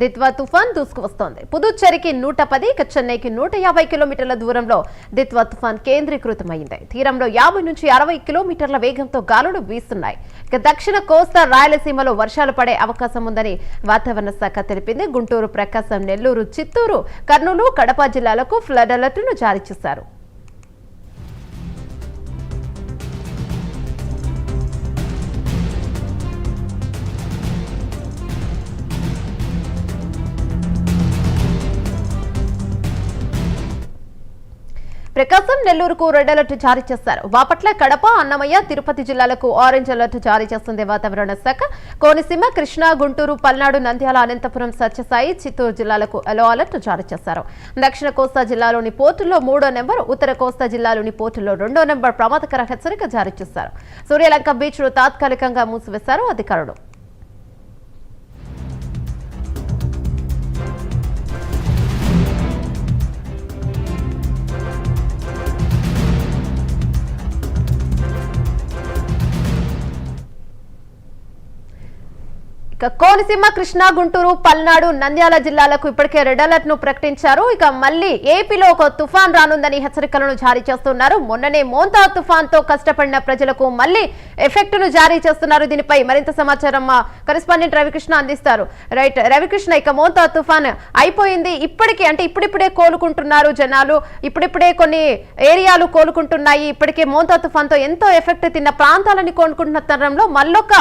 దిత్వా తుఫాన్ దూసుకువస్తోంది. పుదుచ్చేరికి నూట పది ఇక చెన్నైకి నూట యాభై కిలోమీటర్ల దూరంలో దిత్వా తుఫాన్ కేంద్రీకృతమైంది. తీరంలో యాభై నుంచి అరవై కిలోమీటర్ల వేగంతో గాలులు వీస్తున్నాయి. ఇక దక్షిణ కోస్తా రాయలసీమలో వర్షాలు పడే అవకాశం ఉందని వాతావరణ శాఖ తెలిపింది. గుంటూరు ప్రకాశం నెల్లూరు చిత్తూరు కర్నూలు కడప జిల్లాలకు ఫ్లడ్ అలర్ట్ను జారీ చేశారు. ప్రకాశం నెల్లూరుకు రెడ్ అలర్ట్ జారీ చేశారు. బాపట్ల కడప అన్నమయ్య తిరుపతి జిల్లాలకు ఆరెంజ్ అలర్ట్ జారీ చేస్తుంది వాతావరణ శాఖ. కోనసీమ కృష్ణా గుంటూరు పల్నాడు నంద్యాల అనంతపురం సత్యసాయి చిత్తూరు జిల్లాలకు ఎల్లో అలర్ట్ జారీ చేశారు. దక్షిణ కోస్తా జిల్లాలోని పోర్టుల్లో మూడో నెంబర్ ఉత్తర కోస్తా జిల్లాలోని పోర్టుల్లో రెండో నెంబర్ ప్రమాదకర హెచ్చరిక జారీ చేశారు. సూర్యలంక బీచ్ను తాత్కాలికంగా మూసివేశారు అధికారులు. ఇక కోనసీమ కృష్ణా గుంటూరు పల్నాడు నంద్యాల జిల్లాలకు ఇప్పటికే రెడ్ అలర్ట్ను ప్రకటించారు. ఇక మళ్ళీ ఏపీలో ఒక తుఫాన్ రానుందని హెచ్చరికలను జారీ చేస్తున్నారు. మొన్ననే మోంతా తుఫాన్తో కష్టపడిన ప్రజలకు మళ్ళీ ఎఫెక్ట్ను జారీ చేస్తున్నారు. దీనిపై మరింత సమాచారం మా కరెస్పాండెంట్ రవికృష్ణ అందిస్తారు. రైట్ రవికృష్ణ ఇక మోంతా తుఫాన్ అయిపోయింది. ఇప్పటికే అంటే ఇప్పుడిప్పుడే కోలుకుంటున్నారు జనాలు. ఇప్పుడిప్పుడే కొన్ని ఏరియాలు కోలుకుంటున్నాయి. ఇప్పటికే మోంతా తుఫాన్తో ఎంతో ఎఫెక్ట్ తిన్న ప్రాంతాలని కోలుకుంటున్న తరంలో మళ్ళొక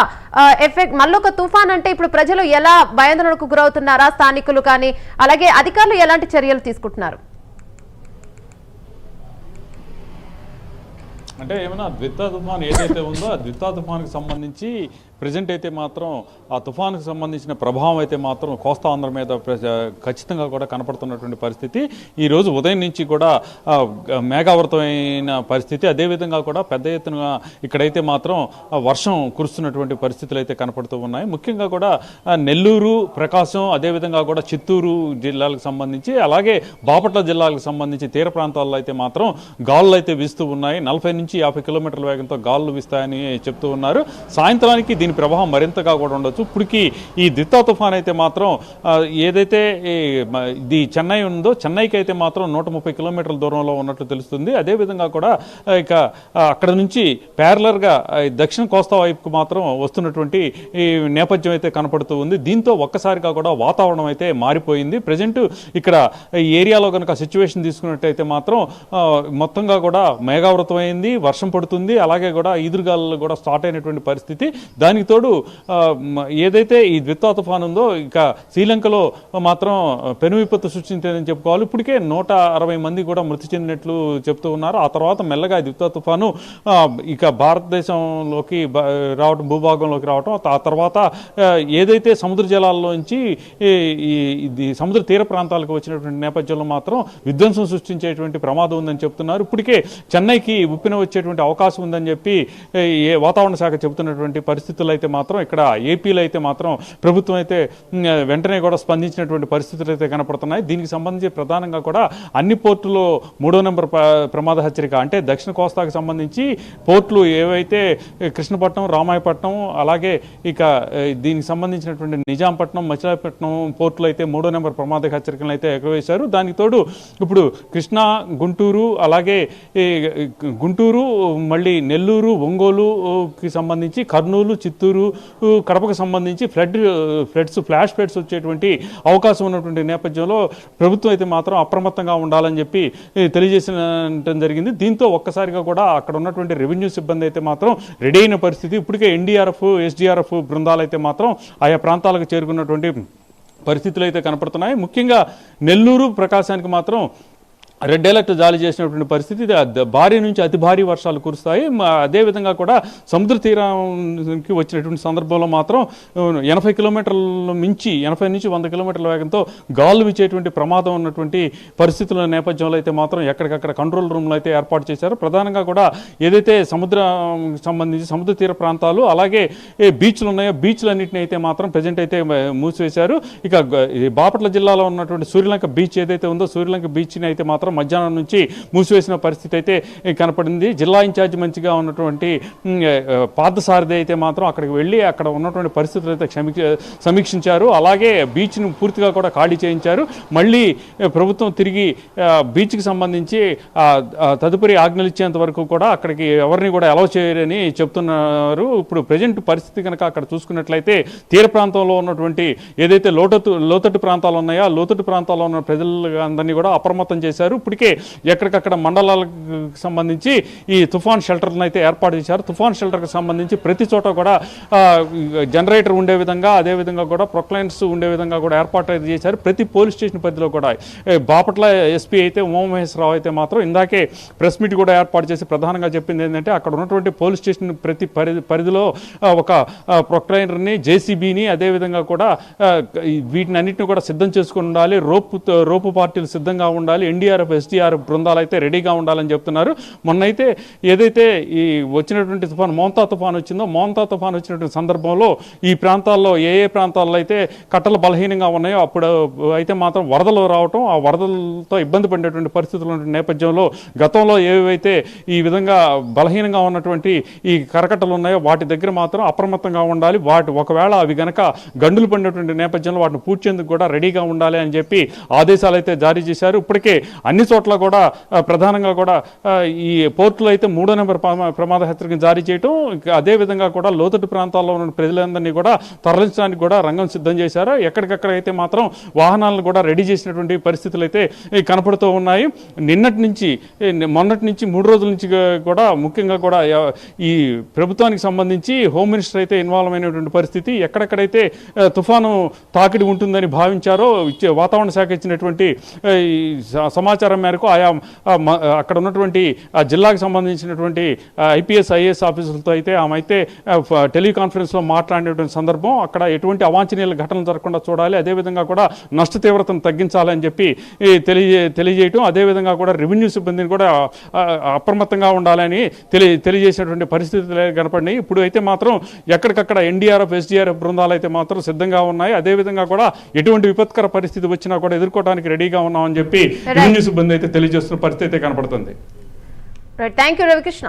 ఎఫెక్ట్ మళ్ళొక తుఫాన్ అంటే ఇప్పుడు ప్రజలు ఎలా భయాందోళనకు గురవుతున్నారా? స్థానికులు కానీ అలాగే అధికారులు ఎలాంటి చర్యలు తీసుకుంటున్నారు? అంటే ఏమైనా ద్వితా తుఫాన్ ఏదైతే ఉందో ఆ ద్వితా తుఫాన్కి సంబంధించి ప్రజెంట్ అయితే మాత్రం ఆ తుఫాన్కి సంబంధించిన ప్రభావం అయితే మాత్రం కోస్తా ఆంధ్ర మీద ప్ర- ఖచ్చితంగా కూడా కనపడుతున్నటువంటి పరిస్థితి. ఈ రోజు ఉదయం నుంచి కూడా మేఘావృతమైన పరిస్థితి. అదేవిధంగా కూడా పెద్ద ఎత్తున ఇక్కడైతే మాత్రం వర్షం కురుస్తున్నటువంటి పరిస్థితులు అయితే కనపడుతూ ఉన్నాయి. ముఖ్యంగా కూడా నెల్లూరు ప్రకాశం అదేవిధంగా కూడా చిత్తూరు జిల్లాలకు సంబంధించి అలాగే బాపట్ల జిల్లాలకు సంబంధించి తీర ప్రాంతాల్లో అయితే మాత్రం గాలులు అయితే వీస్తూ ఉన్నాయి. నలభై నుంచి యాభై కిలోమీటర్ల వేగంతో గాలులు వీస్తాయని చెప్తూ ఉన్నారు. సాయంత్రానికి దీని ప్రభావం మరింతగా కూడా ఉండొచ్చు. ఇప్పటికి ఈ దిత్తా తుఫాన్ అయితే మాత్రం ఏదైతే ఈ ఇది చెన్నై ఉందో చెన్నైకి అయితే మాత్రం నూట ముప్పై కిలోమీటర్ల దూరంలో ఉన్నట్లు తెలుస్తుంది. అదేవిధంగా కూడా ఇక అక్కడ నుంచి ప్యారలర్గా దక్షిణ కోస్తా వైపుకు మాత్రం వస్తున్నటువంటి ఈ నేపథ్యం అయితే కనపడుతూ ఉంది. దీంతో ఒక్కసారిగా కూడా వాతావరణం అయితే మారిపోయింది. ప్రజెంట్ ఇక్కడ ఈ ఏరియాలో కనుక సిచ్యువేషన్ తీసుకున్నట్టయితే మాత్రం మొత్తంగా కూడా మేఘావృతమైంది. వర్షం పడుతుంది అలాగే కూడా ఈదురుగాలు కూడా స్టార్ట్ అయినటువంటి పరిస్థితి. దానికి తోడు ఏదైతే ఈ ద్విత్వా తుఫాన్ ఉందో ఇక శ్రీలంకలో మాత్రం పెను విపత్తు సృష్టించిందని చెప్పుకోవాలి. ఇప్పటికే నూట అరవై మంది కూడా మృతి చెందినట్లు చెప్తూ ఉన్నారు. ఆ తర్వాత మెల్లగా ఈ ద్విత్వా తుఫాను ఇక భారతదేశంలోకి రావడం రావటం భూభాగంలోకి రావటం ఆ తర్వాత ఏదైతే సముద్ర జలాల్లోంచి ఈ- సముద్ర తీర ప్రాంతాలకు వచ్చినటువంటి నేపథ్యంలో మాత్రం విధ్వంసం సృష్టించేటువంటి ప్రమాదం ఉందని చెప్తున్నారు. ఇప్పటికే చెన్నైకి ఉప్పిన వచ్చేటువంటి అవకాశం ఉందని చెప్పి ఏ వాతావరణ శాఖ చెబుతున్నటువంటి పరిస్థితులు అయితే మాత్రం ఇక్కడ ఏపీలో అయితే మాత్రం ప్రభుత్వం అయితే వెంటనే కూడా స్పందించినటువంటి పరిస్థితులు అయితే కనపడుతున్నాయి. దీనికి సంబంధించి ప్రధానంగా కూడా అన్ని పోర్టులో మూడో నెంబర్ ప్రమాద హెచ్చరిక అంటే దక్షిణ కోస్తాకు సంబంధించి పోర్టులు ఏవైతే కృష్ణపట్నం రామాయపట్నం అలాగే ఇక దీనికి సంబంధించినటువంటి నిజాంపట్నం మచిలీపట్నం పోర్టులు అయితే మూడో నెంబర్ ప్రమాద హెచ్చరికలను అయితే ఎగవేశారు. దానికి తోడు ఇప్పుడు కృష్ణా గుంటూరు అలాగే ఈ గుంటూరు మళ్ళీ నెల్లూరు ఒంగోలుకి సంబంధించి కర్నూలు చిత్తూరు కడపకు సంబంధించి ఫ్లడ్ ఫ్లడ్స్ ఫ్లాష్ ఫ్లడ్స్ వచ్చేటువంటి అవకాశం ఉన్నటువంటి నేపథ్యంలో ప్రభుత్వం అయితే మాత్రం అప్రమత్తంగా ఉండాలని చెప్పి తెలియజేసిన జరిగింది. దీంతో ఒక్కసారిగా కూడా అక్కడ ఉన్నటువంటి రెవెన్యూ సిబ్బంది అయితే మాత్రం రెడీ అయిన పరిస్థితి. ఇప్పటికే ఎన్డీఆర్ఎఫ్ ఎస్డీఆర్ఎఫ్ బృందాలు అయితే మాత్రం ఆయా ప్రాంతాలకు చేరుకున్నటువంటి పరిస్థితులు అయితే కనపడుతున్నాయి. ముఖ్యంగా నెల్లూరు ప్రకాశానికి మాత్రం రెడ్ అలర్ట్ జారీ చేసినటువంటి పరిస్థితి భారీ నుంచి అతి భారీ వర్షాలు కురుస్తాయి. అదేవిధంగా కూడా సముద్ర తీరానికి వచ్చినటువంటి సందర్భంలో మాత్రం ఎనభై కిలోమీటర్ల మించి ఎనభై నుంచి వంద కిలోమీటర్ల వేగంతో గాలు విచ్చేటువంటి ప్రమాదం ఉన్నటువంటి పరిస్థితుల నేపథ్యంలో అయితే మాత్రం ఎక్కడికక్కడ కంట్రోల్ రూమ్లు అయితే ఏర్పాటు చేశారు. ప్రధానంగా కూడా ఏదైతే సముద్ర సంబంధించి సముద్ర తీర ప్రాంతాలు అలాగే ఏ బీచ్లు ఉన్నాయో బీచ్లన్నింటినీ అయితే మాత్రం ప్రజెంట్ అయితే మూసివేశారు. ఇక బాపట్ల జిల్లాలో ఉన్నటువంటి సూర్యలంక బీచ్ ఏదైతే ఉందో సూర్యలంక బీచ్ని అయితే మాత్రం మాత్రం మధ్యాహ్నం నుంచి మూసివేసిన పరిస్థితి అయితే కనపడింది. జిల్లా ఇన్ఛార్జ్ మంచిగా ఉన్నటువంటి పార్థసారథి అయితే మాత్రం అక్కడికి వెళ్ళి అక్కడ ఉన్నటువంటి పరిస్థితులు అయితే సమీక్షించారు. అలాగే బీచ్ను పూర్తిగా కూడా ఖాళీ చేయించారు. మళ్ళీ ప్రభుత్వం తిరిగి బీచ్కి సంబంధించి తదుపరి ఆజ్ఞలు ఇచ్చేంత వరకు కూడా అక్కడికి ఎవరిని కూడా అలవ్ చేయరని చెప్తున్నారు. ఇప్పుడు ప్రజెంట్ పరిస్థితి కనుక అక్కడ చూసుకున్నట్లయితే తీర ప్రాంతంలో ఉన్నటువంటి ఏదైతే లోతట్టు లోతట్టు ప్రాంతాలు ఉన్నాయో లోతట్టు ప్రాంతాల్లో ఉన్న ప్రజలందరినీ కూడా అప్రమత్తం చేశారు. ఇప్పటికే ఎక్కడికక్కడ మండలాలకు సంబంధించి ఈ తుఫాన్ షెల్టర్లను అయితే ఏర్పాటు చేశారు. తుఫాన్ షెల్టర్కి సంబంధించి ప్రతి చోట కూడా జనరేటర్ ఉండే విధంగా అదే విధంగా కూడా ప్రొక్లైన్స్ ఉండే విధంగా కూడా ఏర్పాటు అయితే చేశారు. ప్రతి పోలీస్ స్టేషన్ పరిధిలో కూడా. బాపట్ల ఎస్పీ అయితే ఉమామహేశ్వరరావు అయితే మాత్రం ఇందాకే ప్రెస్ మీట్ కూడా ఏర్పాటు చేసి ప్రధానంగా చెప్పింది ఏంటంటే అక్కడ ఉన్నటువంటి పోలీస్ స్టేషన్ ప్రతి పరిధి పరిధిలో ఒక ప్రొక్లైనర్ని జేసీబీని అదేవిధంగా కూడా వీటిని అన్నింటిని కూడా సిద్ధం చేసుకుని ఉండాలి. రోపు రోపు పార్టీలు సిద్ధంగా ఉండాలి. ఎన్డీఆర్ఎఫ్ ఎస్డీఆర్ఎఫ్ బృందాలు అయితే రెడీగా ఉండాలని చెప్తున్నారు. మొన్నైతే ఏదైతే ఈ వచ్చినటువంటి తుఫాన్ మోంతా తుఫాన్ వచ్చిందో మోంతా తుఫాన్ వచ్చినటువంటి సందర్భంలో ఈ ప్రాంతాల్లో ఏ ఏ ప్రాంతాల్లో అయితే కట్టలు బలహీనంగా ఉన్నాయో అప్పుడు అయితే మాత్రం వరదలు రావటం ఆ వరదలతో ఇబ్బంది పడేటువంటి పరిస్థితులు నేపథ్యంలో గతంలో ఏవైతే ఈ విధంగా బలహీనంగా ఉన్నటువంటి ఈ కరకట్టలు ఉన్నాయో వాటి దగ్గర మాత్రం అప్రమత్తంగా ఉండాలి. వాటి ఒకవేళ అవి గనక గండులు పడినటువంటి నేపథ్యంలో వాటిని పూడ్చేందుకు కూడా రెడీగా ఉండాలి అని చెప్పి ఆదేశాలు అయితే జారీ చేశారు. ఇప్పటికే అన్ని చోట్ల కూడా ప్రధానంగా కూడా ఈ పోర్టులో అయితే మూడో నెంబర్ ప్రమాద హెచ్చరికను జారీ చేయటం అదేవిధంగా అదే విధంగా కూడా లోతట్టు ప్రాంతాల్లో ఉన్న ప్రజలందరినీ కూడా తరలించడానికి కూడా రంగం సిద్ధం చేశారు. ఎక్కడికక్కడ అయితే మాత్రం వాహనాలను కూడా రెడీ చేసినటువంటి పరిస్థితులు అయితే కనపడుతూ ఉన్నాయి. నిన్నటి నుంచి మొన్నటి నుంచి మూడు రోజుల నుంచి కూడా ముఖ్యంగా కూడా ఈ ప్రభుత్వానికి సంబంధించి హోమ్ మినిస్టర్ అయితే ఇన్వాల్వ్ అయినటువంటి పరిస్థితి ఎక్కడెక్కడైతే తుఫాను తాకిడి ఉంటుందని భావించారో ఇచ్చే వాతావరణ శాఖ ఇచ్చినటువంటి సమాచారం ఈ స- సమాచారం మేరకు ఆయా అక్కడ ఉన్నటువంటి ఆ జిల్లాకు సంబంధించినటువంటి ఐపీఎస్ ఐఏఎస్ ఆఫీసులతో అయితే ఆమె అయితే టెలికాన్ఫరెన్స్లో మాట్లాడినటువంటి సందర్భం అక్కడ ఎటువంటి అవాంఛనీయ ఘటనలు జరగకుండా చూడాలి. అదేవిధంగా కూడా నష్ట తీవ్రతను తగ్గించాలని చెప్పి తెలియజే తెలియజేయటం అదేవిధంగా కూడా రెవెన్యూ సిబ్బందిని కూడా అప్రమత్తంగా ఉండాలని తెలియ తెలియజేసినటువంటి పరిస్థితులు కనపడినాయి. ఇప్పుడు అయితే మాత్రం ఎక్కడికక్కడ ఎన్డీఆర్ఎఫ్ ఎస్డీఆర్ఎఫ్ బృందాలు అయితే మాత్రం సిద్ధంగా ఉన్నాయి. అదేవిధంగా కూడా ఎటువంటి విపత్కర పరిస్థితి వచ్చినా కూడా ఎదుర్కోవడానికి రెడీగా ఉన్నామని చెప్పి రెవెన్యూ ఇబ్బంది అయితే తెలియజేస్తున్న పరిస్థితి అయితే కనపడుతుంది. Thank you Ravikrishna